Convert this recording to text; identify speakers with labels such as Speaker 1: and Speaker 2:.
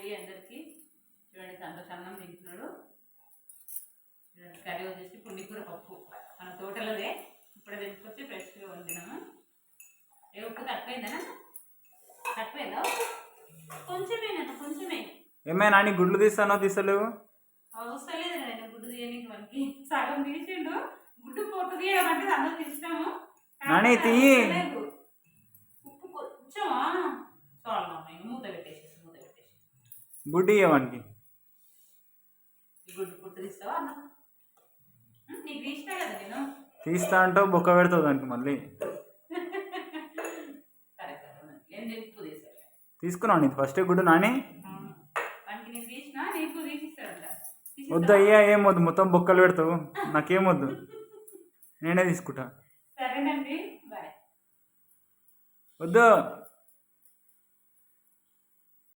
Speaker 1: అండి అందరికి చూడండి సంతోష్ అన్నం తింటున్నాడు. చూడండి కర్రీ వచ్చేసి పుండికూర పప్పు. మన తోటలోదే ఇప్పుడే తెచ్చుకొచ్చి ఫ్రెష్గా వండినాము. ఏ ఉప్పు తక్కువైందనా? తక్కువైందా? కొంచెమేనా కొంచెమే.
Speaker 2: ఏమైనా నాని గుడ్లు తీస్తానో తీస్తలేవు?
Speaker 1: అవసరం లేదు నేను గుడ్డు తీయడానికి మనకి. సగం తీసిండు గుడ్డు పొట్టు తీయడం అంటే
Speaker 2: నాని, తీయి.
Speaker 1: లేదు. ఉప్పు కొంచెమా? కదా నేను.
Speaker 2: తీస్తా అంటావు బొక్క పెడతావు దానికి మళ్ళీ.
Speaker 1: సరే సరే నేను ఉప్పు తీసాను
Speaker 2: తీసుకున్నావు నీకు ఫస్ట్ గుడ్డు నాని. వద్దు అయ్యా ఏం వద్దు మొత్తం బొక్కలు పెడతావు. నాకేం వద్దు. నేనే తీసుకుంటా. వద్దు.